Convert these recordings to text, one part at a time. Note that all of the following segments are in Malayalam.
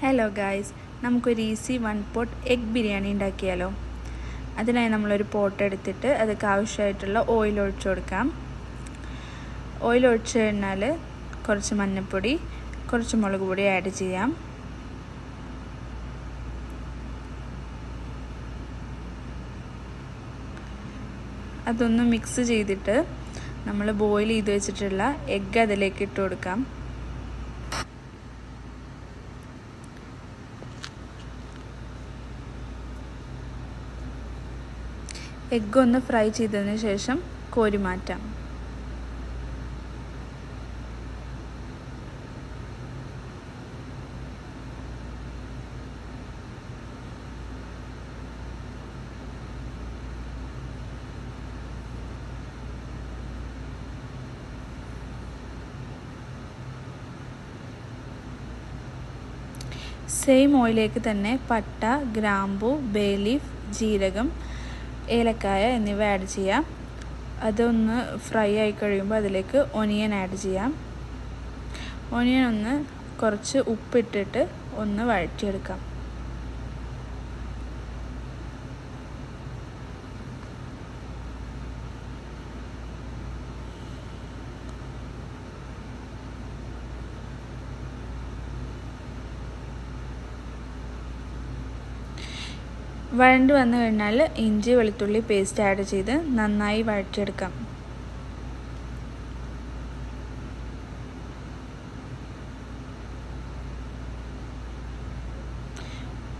ഹലോ ഗായ്സ് നമുക്കൊരു easy one pot egg biryani ഉണ്ടാക്കിയാലോ? അതിനായി നമ്മളൊരു പോട്ട് എടുത്തിട്ട് അതൊക്കെ ആവശ്യമായിട്ടുള്ള ഓയിൽ ഒഴിച്ചു കൊടുക്കാം. ഓയിൽ ഒഴിച്ചു കഴിഞ്ഞാൽ കുറച്ച് മഞ്ഞൾപ്പൊടി കുറച്ച് മുളക് പൊടി ആഡ് ചെയ്യാം. അതൊന്ന് മിക്സ് ചെയ്തിട്ട് നമ്മൾ ബോയിൽ ചെയ്ത് വെച്ചിട്ടുള്ള എഗ്ഗ് അതിലേക്ക് ഇട്ട് കൊടുക്കാം. എഗ്ഗ് ഒന്ന് ഫ്രൈ ചെയ്തതിന് ശേഷം കോരി മാറ്റാം സെയിം ഓയിലേക്ക് തന്നെ പട്ട ഗ്രാമ്പു ബേ ലീഫ് ജീരകം ഏലക്കായ എന്നിവ ആഡ് ചെയ്യാം. അതൊന്ന് ഫ്രൈ ആയി കഴിയുമ്പോൾ അതിലേക്ക് ഒനിയൻ ആഡ് ചെയ്യാം. ഒനിയൻ ഒന്ന് കുറച്ച് ഉപ്പിട്ടിട്ട് ഒന്ന് വഴറ്റിയെടുക്കാം. വഴണ്ട് വന്നു കഴിഞ്ഞാൽ ഇഞ്ചി വെളുത്തുള്ളി പേസ്റ്റ് ആഡ് ചെയ്ത് നന്നായി വഴറ്റിയെടുക്കാം.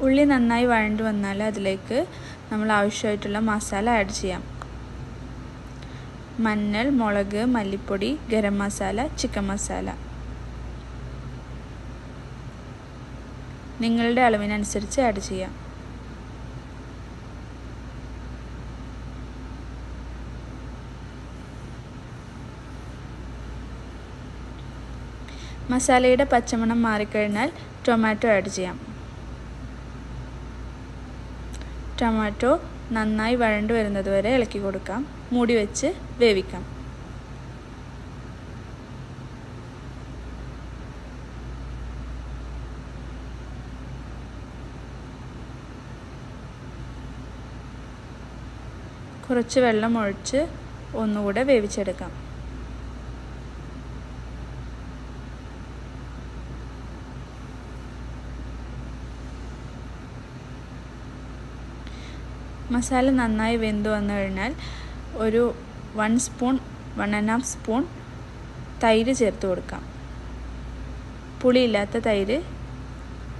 ഉള്ളി നന്നായി വഴണ്ട് വന്നാൽ അതിലേക്ക് നമ്മൾ ആവശ്യമായിട്ടുള്ള മസാല ആഡ് ചെയ്യാം. മഞ്ഞൾ മുളക് മല്ലിപ്പൊടി ഗരം മസാല ചിക്കൻ മസാല. നിങ്ങളുടെ അളവിനനുസരിച്ച് ആഡ് ചെയ്യാം. മസാലയുടെ പച്ചമണം മാറിക്കഴിഞ്ഞാൽ ടൊമാറ്റോ ആഡ് ചെയ്യാം. ടൊമാറ്റോ നന്നായി വഴണ്ടു വരുന്നത് വരെ ഇളക്കി കൊടുക്കാം. മൂടി വെച്ച് വേവിക്കാം. കുറച്ച് വെള്ളം ഒഴിച്ച് ഒന്നുകൂടെ വേവിച്ചെടുക്കാം. മസാല നന്നായി വെന്തു വന്നു കഴിഞ്ഞാൽ ഒരു one spoon one and half spoon തൈര് ചേർത്ത് കൊടുക്കാം. പുളിയില്ലാത്ത തൈര്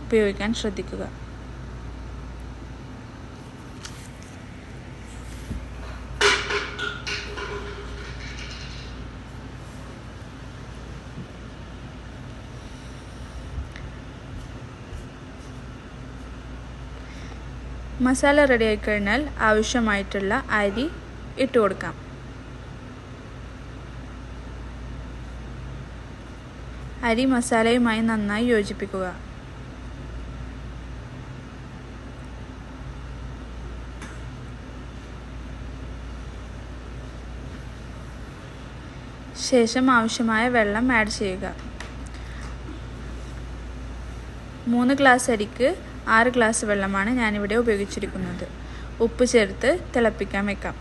ഉപയോഗിക്കാൻ ശ്രദ്ധിക്കുക. മസാല റെഡി ആയി കഴിഞ്ഞാൽ ആവശ്യമായിട്ടുള്ള അരി ഇട്ട് കൊടുക്കാം. അരി മസാലയുമായി നന്നായി യോജിപ്പിക്കുക. ശേഷം ആവശ്യമായ വെള്ളം ആഡ് ചെയ്യുക. മൂന്ന് ഗ്ലാസ് അരിക്ക് ആറ് ഗ്ലാസ് വെള്ളമാണ് ഞാനിവിടെ ഉപയോഗിച്ചിരിക്കുന്നത്. ഉപ്പ് ചേർത്ത് തിളപ്പിക്കാൻ വെക്കാം.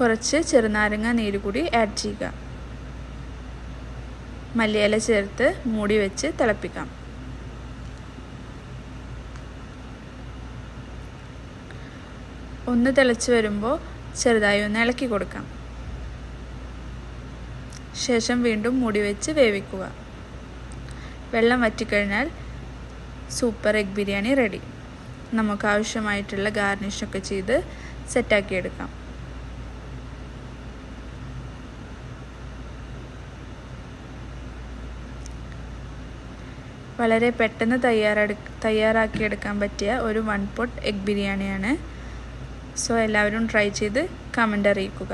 കുറച്ച് ചെറുനാരങ്ങ നീര് കൂടി ആഡ് ചെയ്യുക. മല്ലിയില ചേർത്ത് മൂടി വെച്ച് തിളപ്പിക്കാം. ഒന്ന് തിളച്ച് വരുമ്പോൾ ചെറുതായി ഒന്ന് ഇളക്കി കൊടുക്കാം. ശേഷം വീണ്ടും മൂടി വെച്ച് വേവിക്കുക. വെള്ളം വറ്റിക്കഴിഞ്ഞാൽ സൂപ്പർ എഗ് ബിരിയാണി റെഡി നമുക്ക് ആവശ്യമായിട്ടുള്ള ഗാർണിഷൊക്കെ ചെയ്ത് സെറ്റാക്കി എടുക്കാം വളരെ പെട്ടെന്ന് തയ്യാറെടു തയ്യാറാക്കിയെടുക്കാൻ പറ്റിയ ഒരു വൺ പോട്ട് എഗ് ബിരിയാണിയാണ്. സോ എല്ലാവരും ട്രൈ ചെയ്ത് കമന്റ് അറിയിക്കുക.